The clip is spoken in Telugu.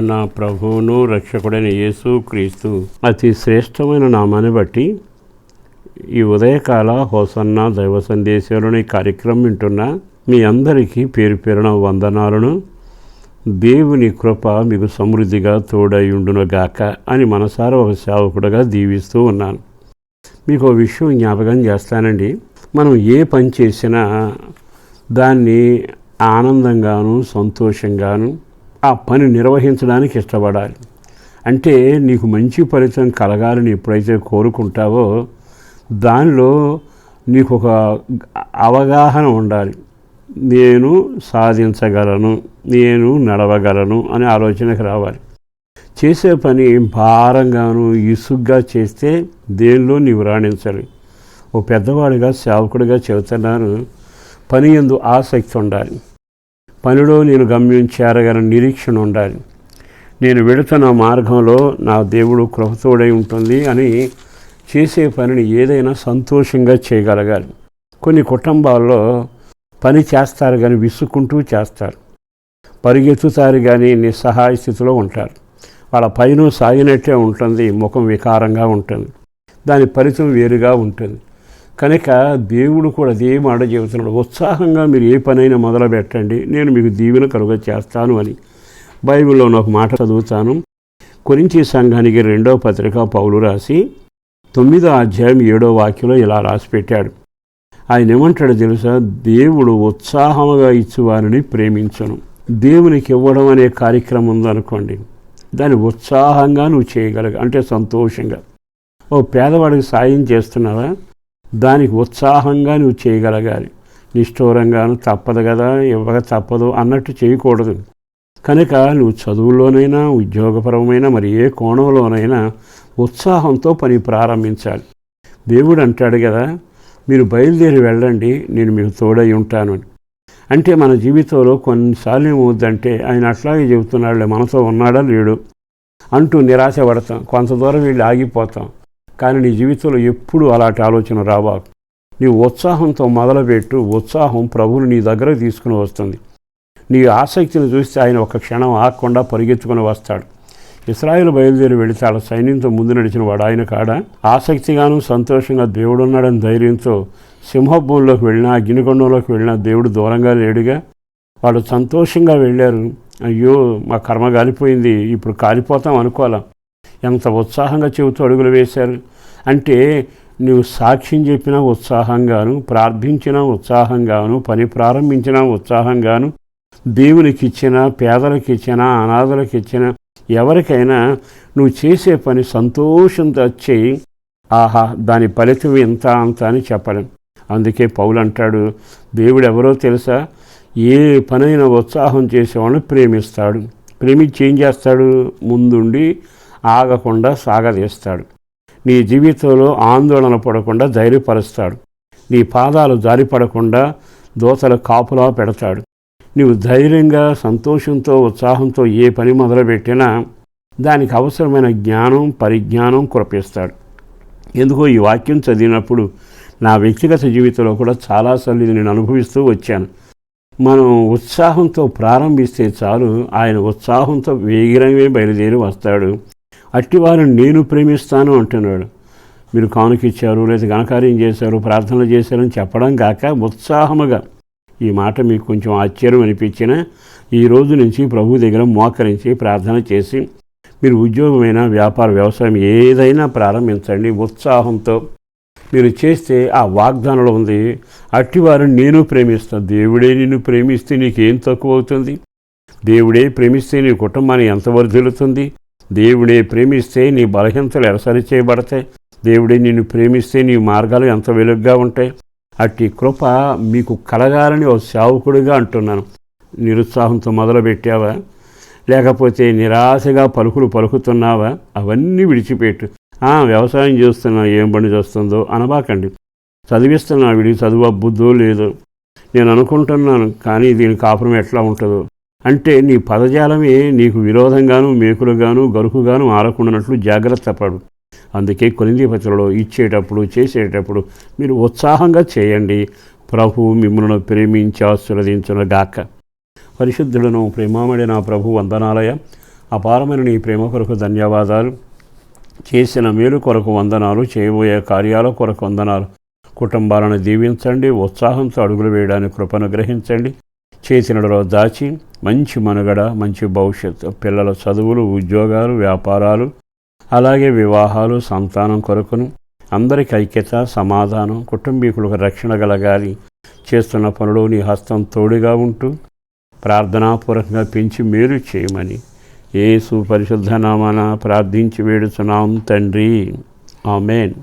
నా ప్రభువును రక్షకుడైన యేసు క్రీస్తు. అతి శ్రేష్టమైన నామాన్ని బట్టి ఈ ఉదయకాల హోసన్న దైవ సందేశాలను ఈ కార్యక్రమం వింటున్న మీ అందరికీ పేరు పేరున వందనాలను. దేవుని కృప మీకు సమృద్ధిగా తోడై ఉండునుగాక అని మనసారా ఒక సేవకుడుగా దీవిస్తూ ఉన్నాను. మీకు ఒక విషయం జ్ఞాపకం చేస్తానండి. మనం ఏ పని చేసినా దాన్ని ఆనందంగాను సంతోషంగాను ఆ పని నిర్వహించడానికి ఇష్టపడాలి. అంటే నీకు మంచి ఫలితం కలగాలని ఎప్పుడైతే కోరుకుంటావో దానిలో నీకు ఒక అవగాహన ఉండాలి. నేను సాధించగలను నేను నడవగలను అనే ఆలోచనకు రావాలి. చేసే పని భారంగాను ఇసుగ్గా చేస్తే దేనిలో నీవు రాణించాలి. ఓ పెద్దవాడిగా సేవకుడిగా చెబుతున్నాను పని ఎందు ఆసక్తి ఉండాలి. పనిలో నేను గమ్యం చేరగల నిరీక్షణ ఉండాలి. నేను వెళుతున్న మార్గంలో నా దేవుడు కృపతోడై ఉంటుంది అని చేసే పనిని ఏదైనా సంతోషంగా చేయగలగాలి. కొన్ని కుటుంబాల్లో పని చేస్తారు కానీ విసుక్కుంటూ చేస్తారు. పరిగెత్తుతారు కానీ నిస్సహాయ స్థితిలో ఉంటారు. వాళ్ళ పైన సాగినట్టే ఉంటుంది ముఖం వికారంగా ఉంటుంది. దాని ఫలితం వేరుగా ఉంటుంది. కనుక దేవుడు కూడా అదే మాట చెబుతున్నాడు ఉత్సాహంగా మీరు ఏ పనైనా మొదలు పెట్టండి నేను మీకు దీవెన కలుగ చేస్తాను అని. బైబిల్లో ఒక మాట చదువుతాను. కొరించి సంఘానికి రెండో పత్రిక పౌలు రాసి తొమ్మిదో అధ్యాయం ఏడో వాక్యంలో ఇలా రాసి పెట్టాడు. ఆయన ఏమంటాడు తెలుసా? దేవుడు ఉత్సాహముగా ఇచ్చేవారిని ప్రేమించను. దేవునికి ఇవ్వడం అనే కార్యక్రమం ఉందనుకోండి దాన్ని ఉత్సాహంగా నువ్వు చేయగలగ అంటే సంతోషంగా. ఓ పేదవాడికి సాయం చేస్తున్నావా? దానికి ఉత్సాహంగా నువ్వు చేయగలగాలి. నిష్ఠూరంగాను తప్పదు కదా ఇవ్వక తప్పదు అన్నట్టు చేయకూడదు. కనుక నువ్వు చదువులోనైనా ఉద్యోగపరమైన మరి ఏ కోణంలోనైనా ఉత్సాహంతో పని ప్రారంభించాలి. దేవుడు అంటాడు కదా మీరు బయలుదేరి వెళ్ళండి నేను మీకు తోడై ఉంటాను అని. అంటే మన జీవితంలో కొన్నిసార్లు ఏమవుద్దంటే ఆయన అట్లాగే చెబుతున్నాడులే మనతో ఉన్నాడా లేడు అంటూ నిరాశ పడతాం కొంత దూరం వీళ్ళు ఆగిపోతాం. కానీ నీ జీవితంలో ఎప్పుడూ అలాంటి ఆలోచన రావా? నీ ఉత్సాహంతో మొదలుపెట్టు ఉత్సాహం ప్రభువుని నీ దగ్గర తీసుకుని వస్తుంది. నీ ఆసక్తిని చూస్తే ఆయన ఒక క్షణం ఆగకుండా పరిగెత్తుకుని వస్తాడు. ఇస్రాయిల్ బయలుదేరి వెళితే సైన్యంతో ముందు నడిచిన వాడు ఆయన కాడ. ఆసక్తిగాను సంతోషంగా దేవుడు ఉన్నాడని ధైర్యంతో సింహభూమిలోకి వెళ్ళినా అగ్నికొండంలోకి వెళ్ళినా దేవుడు దూరంగా లేడుగా. వాడు సంతోషంగా వెళ్ళారు. అయ్యో మా కర్మ కాలిపోయింది ఇప్పుడు కాలిపోతాం అనుకోవాలా? ఎంత ఉత్సాహంగా చెబుతూ అడుగులు వేశారు? అంటే నువ్వు సాక్ష్యం చెప్పినా ఉత్సాహంగాను ప్రార్థించినా ఉత్సాహంగాను పని ప్రారంభించినా ఉత్సాహంగాను దేవునికి ఇచ్చిన పేదలకు ఇచ్చిన అనాథలకు ఇచ్చిన ఎవరికైనా నువ్వు చేసే పని సంతోషంతో చేయి. ఆహా దాని ఫలితం ఇంత అంత అని చెప్పలేం. అందుకే పౌలు అంటాడు దేవుడు ఎవరో తెలుసా? ఏ పనైనా ఉత్సాహం చేసేవాడు ప్రేమిస్తాడు. ప్రేమించి ఏం చేస్తాడు? ముందుండి ఆగకుండా సాగదీస్తాడు నీ జీవితంలో ఆందోళన పడకుండా ధైర్యపరుస్తాడు. నీ పాదాలు జారిపడకుండా దోతల కాపులా పెడతాడు. నీవు ధైర్యంగా సంతోషంతో ఉత్సాహంతో ఏ పని మొదలుపెట్టినా దానికి అవసరమైన జ్ఞానం పరిజ్ఞానం కురపిస్తాడు. ఎందుకో ఈ వాక్యం చదివినప్పుడు నా వ్యక్తిగత జీవితంలో కూడా చాలాసార్లు ఇది నేను అనుభవిస్తూ వచ్చాను. మనం ఉత్సాహంతో ప్రారంభిస్తే చాలు ఆయన ఉత్సాహంతో వేగిరంగా బయలుదేరి వస్తాడు. అట్టివారిని నేను ప్రేమిస్తాను అంటున్నాడు. మీరు కానుకిచ్చారు లేదా ఘనకార్యం చేశారు ప్రార్థనలు చేశారని చెప్పడం కాక ఉత్సాహముగా ఈ మాట మీకు కొంచెం ఆశ్చర్యం అనిపించిన ఈ రోజు నుంచి ప్రభు దగ్గర మోకరించి ప్రార్థన చేసి మీరు ఉద్యోగమైన వ్యాపార వ్యవసాయం ఏదైనా ప్రారంభించండి ఉత్సాహంతో. మీరు చేస్తే ఆ వాగ్దానంలో ఉంది అట్టివారిని నేను ప్రేమిస్తాను దేవుడే నిన్ను ప్రేమిస్తే నీకేం తక్కువ అవుతుంది? దేవుడే ప్రేమిస్తే నీ కుటుంబాన్ని ఎంత వర్ధిల్లుతుంది దేవుడే ప్రేమిస్తే నీ బలహీనతలు ఎరసరి చేయబడతాయి దేవుడే నిన్ను ప్రేమిస్తే నీ మార్గాలు ఎంత వెలుగ్గా ఉంటాయి. అట్టి కృప మీకు కలగాలని ఓ సేవకుడిగా అంటున్నాను. నిరుత్సాహంతో మొదలుపెట్టావా? లేకపోతే నిరాశగా పలుకులు పలుకుతున్నావా? అవన్నీ విడిచిపెట్టు. వ్యవసాయం చేస్తున్నా ఏం పని చేస్తుందో అనబాకండి. చదివిస్తున్నా వీడికి చదువు అబ్బుద్దో లేదో. నేను అనుకుంటున్నాను కానీ దీని కాపురం ఎట్లా ఉంటుందో. అంటే నీ పదజాలమే నీకు విరోధంగాను మేకులుగాను గరుకుగాను ఆరకుండానట్లు జాగ్రత్త పడు. అందుకే కొలింది పత్రికలో ఇచ్చేటప్పుడు చేసేటప్పుడు మీరు ఉత్సాహంగా చేయండి. ప్రభు మిమ్మల్ని ప్రేమించి ఆశీర్వదించును గాక పరిశుద్ధులను ప్రేమామడి నా ప్రభు వందనాలయ. అపారమైన నీ ప్రేమ కొరకు ధన్యవాదాలు. చేసిన మేలు కొరకు వందనాలు చేయబోయే కార్యాల కొరకు వందనాలు. కుటుంబాలను దీవించండి ఉత్సాహంతో అడుగులు వేయడానికి కృపను గ్రహించండి. చేసినలో దాచి మంచి మనుగడ మంచి భవిష్యత్తు పిల్లల చదువులు ఉద్యోగాలు వ్యాపారాలు అలాగే వివాహాలు సంతానం కొరకును అందరికి ఐక్యత సమాధానం కుటుంబీకులకు రక్షణ కలగాలి చేస్తున్న పనులు నీ హస్తం తోడుగా ఉంటూ ప్రార్థనాపూర్వకంగా పెంచి మేలు చేయమని ఏసు పరిశుద్ధనామాన ప్రార్థించి వేడుచున్నాం తండ్రి. ఆమెన్.